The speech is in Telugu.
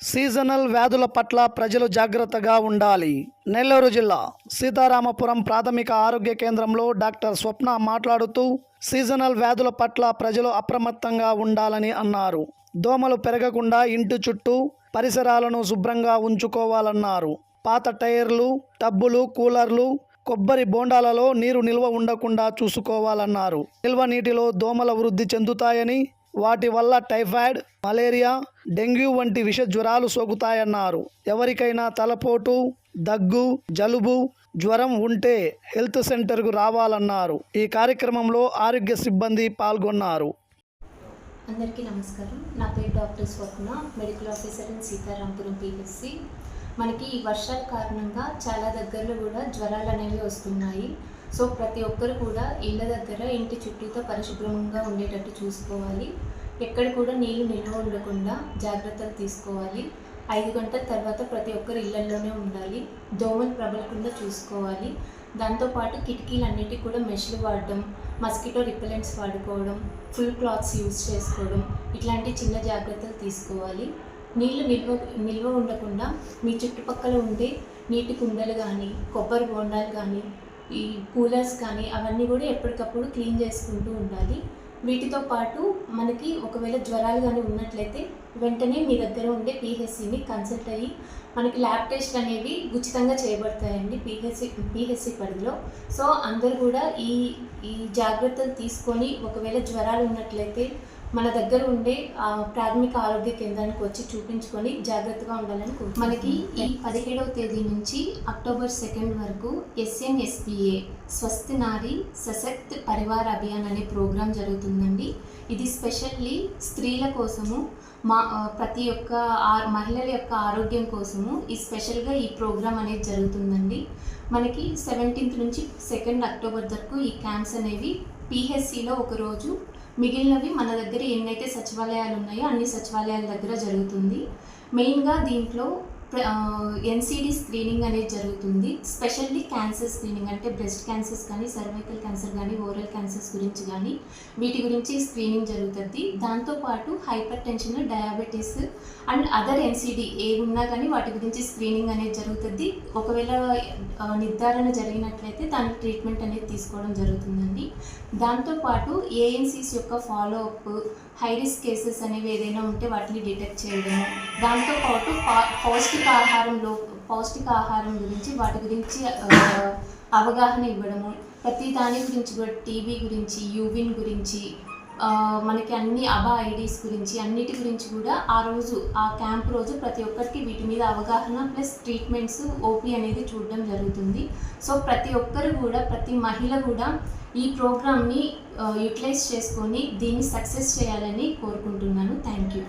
సీజనల్ వ్యాధుల పట్ల ప్రజలు జాగ్రత్తగా ఉండాలి. నెల్లూరు జిల్లా సీతారామపురం ప్రాథమిక ఆరోగ్య కేంద్రంలో డాక్టర్ స్వప్న మాట్లాడుతూ సీజనల్ వ్యాధుల పట్ల ప్రజలు అప్రమత్తంగా ఉండాలని అన్నారు. దోమలు పెరగకుండా ఇంటి చుట్టూ పరిసరాలను శుభ్రంగా ఉంచుకోవాలన్నారు. పాత టైర్లు టబ్బులు కూలర్లు కొబ్బరి బోండాలలో నీరు నిల్వ ఉండకుండా చూసుకోవాలన్నారు. నిల్వ నీటిలో దోమల వృద్ధి చెందుతాయని వాటి వల్ల టైఫాయిడ్ మలేరియా డెంగ్యూ వంటి విష జ్వరాలు సోకుతాయన్నారు. ఎవరికైనా తలపోటు దగ్గు జలుబు జ్వరం ఉంటే హెల్త్ సెంటర్కు రావాలన్నారు. ఈ కార్యక్రమంలో ఆరోగ్య సిబ్బంది పాల్గొన్నారు. అందరికీ నమస్కారం. నా పేరు doctor Swapna medical officer in Seetharampuram PHC. మనకి ఈ వర్షాల కారణంగా చాలా దగ్గరలో కూడా జ్వరాలు అనేవి వస్తున్నాయి. సో ప్రతి ఒక్కరు కూడా ఇళ్ళ దగ్గర ఇంటి చుట్టూతో పరిశుభ్రంగా ఉండేటట్టు చూసుకోవాలి. ఎక్కడ కూడా నీళ్ళు నిల్వ ఉండకుండా జాగ్రత్తలు తీసుకోవాలి. ఐదు గంటల తర్వాత ప్రతి ఒక్కరు ఇళ్ళలోనే ఉండాలి. దోమలు ప్రబలకుండా చూసుకోవాలి. దాంతోపాటు కిటికీలన్నిటికీ కూడా మెష్లు వాడడం మస్కిటో రిపెలెంట్స్ వాడుకోవడం ఫుల్ క్లాత్స్ యూజ్ చేసుకోవడం ఇట్లాంటి చిన్న జాగ్రత్తలు తీసుకోవాలి. నీళ్ళు నిల్వ నిల్వ ఉండకుండా మీ చుట్టుపక్కల ఉండే నీటి కుండలు కానీ కొబ్బరి బోండాలు కానీ ఈ కూలర్స్ కానీ అవన్నీ కూడా ఎప్పటికప్పుడు క్లీన్ చేసుకుంటూ ఉండాలి. వీటితో పాటు మనకి ఒకవేళ జ్వరాలు కానీ ఉన్నట్లయితే వెంటనే మీ దగ్గర ఉండే పిహెచ్సిని కన్సల్ట్ అయ్యి మనకి ల్యాబ్ టెస్ట్ అనేవి ఉచితంగా చేయబడతాయండి పిహెచ్సి పిహెచ్సి పరిధిలో. సో అందరూ కూడా ఈ ఈ జాగ్రత్తలు తీసుకొని ఒకవేళ జ్వరాలు ఉన్నట్లయితే మన దగ్గర ఉండే ప్రాథమిక ఆరోగ్య కేంద్రానికి వచ్చి చూపించుకొని జాగ్రత్తగా ఉండాలని మనకి ఈ పదిహేడవ తేదీ నుంచి అక్టోబర్ సెకండ్ వరకు ఎస్ఎన్ఎస్పిఏ స్వస్తి నారి సశక్త్ పరివార్ అభియాన్ అనే ప్రోగ్రాం జరుగుతుందండి. ఇది స్పెషల్లీ స్త్రీల కోసము మా ప్రతి ఒక్క మహిళల యొక్క ఆరోగ్యం కోసము ఈ స్పెషల్గా ఈ ప్రోగ్రాం అనేది జరుగుతుందండి. మనకి సెవెంటీన్త్ నుంచి సెకండ్ అక్టోబర్ వరకు ఈ క్యాంప్స్ అనేవి పిహెచ్సిలో ఒకరోజు మిగిలినవి మన దగ్గర ఎన్నైతే సచివాలయాలు ఉన్నాయో అన్ని సచివాలయాల దగ్గర జరుగుతుంది. మెయిన్గా దీంట్లో ఎన్సీడీ స్క్రీనింగ్ అనేది జరుగుతుంది. స్పెషల్లీ క్యాన్సర్ స్క్రీనింగ్ అంటే బ్రెస్ట్ క్యాన్సర్స్ కానీ సర్వైకల్ క్యాన్సర్ కానీ ఓరల్ క్యాన్సర్స్ గురించి కానీ వీటి గురించి స్క్రీనింగ్ జరుగుతుంది. దాంతోపాటు hypertension diabetes and other NCD ఏ ఉన్నా కానీ వాటి గురించి స్క్రీనింగ్ అనేది జరుగుతుంది. ఒకవేళ నిర్ధారణ జరిగినట్లయితే దానికి ట్రీట్మెంట్ అనేది తీసుకోవడం జరుగుతుందండి. దాంతోపాటు ఏఎన్సీస్ యొక్క follow up high risk cases అనేవి ఏదైనా ఉంటే వాటిని డిటెక్ట్ చేయడము. దాంతోపాటు పా- పౌష్టికాహారంలో పౌష్టికాహారం గురించి వాటి గురించి అవగాహన ఇవ్వడము ప్రతి దాని గురించి కూడా టీబీ గురించి యూవిన్ గురించి మనకి అన్ని అబా ఐడీస్ గురించి అన్నిటి గురించి కూడా ఆ రోజు ఆ క్యాంప్ రోజు ప్రతి ఒక్కరికి వీటి మీద అవగాహన ప్లస్ ట్రీట్మెంట్స్ ఓపీ అనేది చూడడం జరుగుతుంది. సో ప్రతి ఒక్కరు కూడా ప్రతి మహిళ కూడా ఈ ప్రోగ్రామ్ని యూటిలైజ్ చేసుకొని దీన్ని సక్సెస్ చేయాలని కోరుకుంటున్నాను. Thank you.